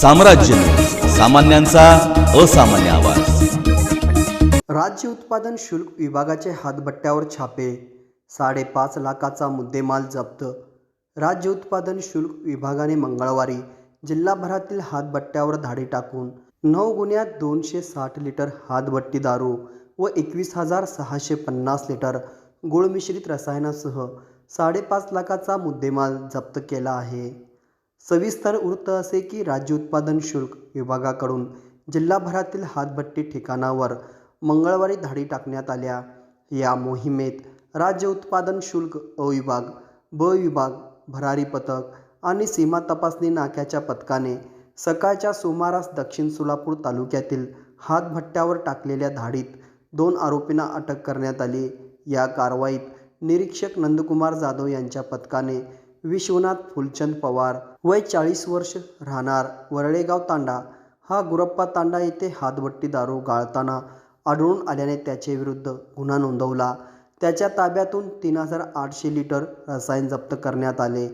साम्राज्य. सामान्यांचा असामान्य आवाज. राज्य उत्पादन शुल्क विभागाचे हातभट्ट्यावर छापे. साडेपाच लाखाचा मुद्देमाल जप्त. राज्य उत्पादन शुल्क विभागाने मंगळवारी जिल्हाभरातील हातभट्ट्यावर धाडी टाकून नऊ गुन्ह्यात दोनशे साठ लिटर हातभट्टी दारू व एकवीस हजार सहाशे पन्नास लिटर गुळ मिश्रित रसायनासह साडेपाच लाखाचा मुद्देमाल जप्त केला आहे. सविस्तर वृत्त असे की राज्य उत्पादन शुल्क विभागाकडून जिल्हाभरातील हातभट्टी ठिकाणावर मंगळवारी धाडी टाकण्यात आल्या. या मोहिमेत राज्य उत्पादन शुल्क अ विभाग ब विभाग भरारी पथक आणि सीमा तपासणी नाक्याच्या पथकाने सकाळच्या सुमारास दक्षिण सोलापूर तालुक्यातील हातभट्ट्यावर टाकलेल्या धाडीत दोन आरोपींना अटक करण्यात आली. या कारवाईत निरीक्षक नंदकुमार जाधव यांच्या पथकाने विश्वनाथ फुलचंद पवार वय चाळीस वर्ष राहणार वरळेगाव तांडा. हा गुरप्पा तांडा येथे हातभट्टी दारू गाळताना आढळून आल्याने त्याचे विरुद्ध गुन्हा नोंदवला. त्याच्या ताब्यातून तीन हजार आठशे लिटर रसायन जप्त करण्यात आले.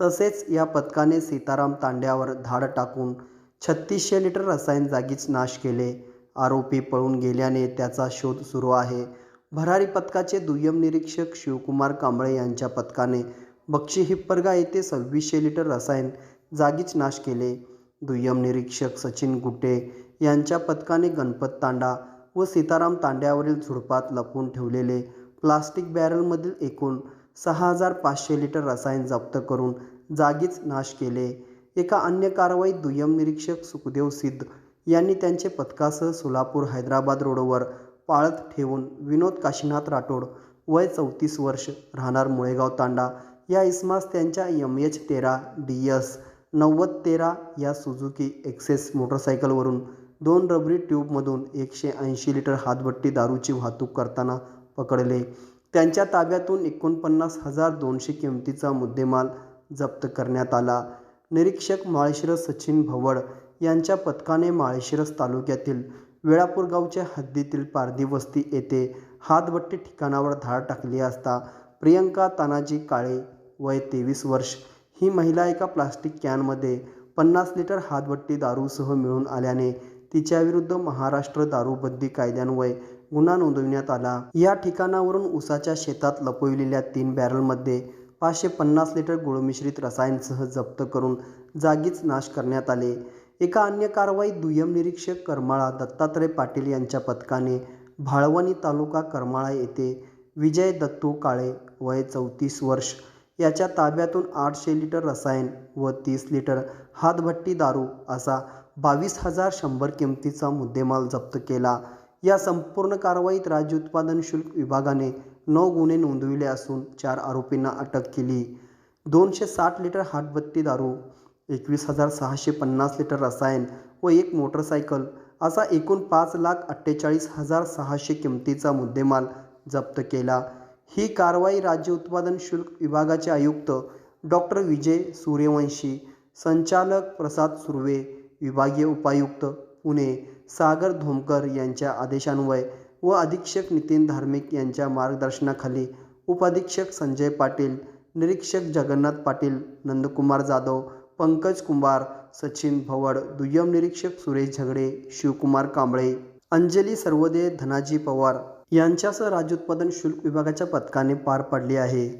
तसेच या पथकाने सीताराम तांड्यावर धाड टाकून छत्तीसशे लिटर रसायन जागीच नाश केले. आरोपी पळून गेल्याने त्याचा शोध सुरू आहे. भरारी पथकाचे दुय्यम निरीक्षक शिवकुमार कांबळे यांच्या पथकाने बक्षी हिप्परगा येथे सव्वीसशे लिटर रसायन जागीच नाश केले. दुय्यम निरीक्षक सचिन गुट्टे यांच्या पथकाने गणपत तांडा व सीताराम तांड्यावरील झुडपात लपवून ठेवलेले प्लास्टिक बॅरलमधील एकूण सहा हजार पाचशे लिटर रसायन जप्त करून जागीच नाश केले. एका अन्य कारवाईत दुय्यम निरीक्षक सुखदेव सिद्ध यांनी त्यांचे पथकासह सोलापूर हैदराबाद रोडवर पाळत ठेवून विनोद काशीनाथ राठोड वय चौतीस वर्ष राहणार मुळेगाव तांडा या इसमास त्यांच्या एम एच तेरा डी एस नव्वद तेरा या सुझुकी एक्सेस मोटरसायकलवरून दोन रबरी ट्यूबमधून एकशे ऐंशी लिटर हातभट्टी दारूची वाहतूक करताना पकडले. त्यांच्या ताब्यातून एकोणपन्नास हजार दोनशे किमतीचा मुद्देमाल जप्त करण्यात आला. निरीक्षक माळशिरस सचिन भवड यांच्या पथकाने माळशिरस तालुक्यातील वेळापूर गावच्या हद्दीतील पारधी वस्ती येथे हातभट्टी ठिकाणावर धाड टाकली असता प्रियंका तानाजी काळे वय तेवीस वर्ष. ही महिला एका प्लास्टिक कॅनमध्ये पन्नास लिटर हातभट्टी दारूसह मिळून आल्याने तिच्याविरुद्ध महाराष्ट्र दारूबंदी कायद्यान्वये गुन्हा नोंदविण्यात आला. या ठिकाणावरून उसाच्या शेतात लपविलेल्या तीन बॅरलमध्ये पाचशे पन्नास लिटर गुळमिश्रित रसायनसह जप्त करून जागीच नाश करण्यात आले. एका अन्य कारवाईत दुय्यम निरीक्षक करमाळा दत्तात्रय पाटील यांच्या पथकाने भाळवणी तालुका करमाळा येथे विजय दत्तू काळे वय चौतीस वर्ष याच्या ताब्यातून आठशे लिटर रसायन व तीस लिटर हातभट्टी दारू असा बावीस हजार शंभर किमतीचा मुद्देमाल जप्त केला. या संपूर्ण कारवाईत राज्य उत्पादन शुल्क विभागाने नऊ गुन्हे नोंदविले असून चार आरोपींना अटक केली. दोनशे साठ लिटर हातभट्टी दारू एकवीस हजार सहाशे पन्नास लिटर रसायन व एक मोटरसायकल असा एकूण पाच लाख अठ्ठेचाळीस हजार सहाशे किमतीचा मुद्देमाल जप्त केला. ही कारवाई राज्य उत्पादन शुल्क विभागाचे आयुक्त डॉक्टर विजय सूर्यवंशी संचालक प्रसाद सुर्वे विभागीय उपायुक्त पुणे सागर धोमकर यांच्या आदेशान्वये व अधीक्षक नितीन धार्मिक यांच्या मार्गदर्शनाखाली उपाधीक्षक संजय पाटील निरीक्षक जगन्नाथ पाटील नंदकुमार जाधव पंकज कुंभार सचिन भवड दुय्यम निरीक्षक सुरेश झगडे शिवकुमार कांबळे अंजली सर्वदे धनाजी पवार यांच्यासह राज्य उत्पादन शुल्क विभागाच्या पथकाने पार पाडली आहे.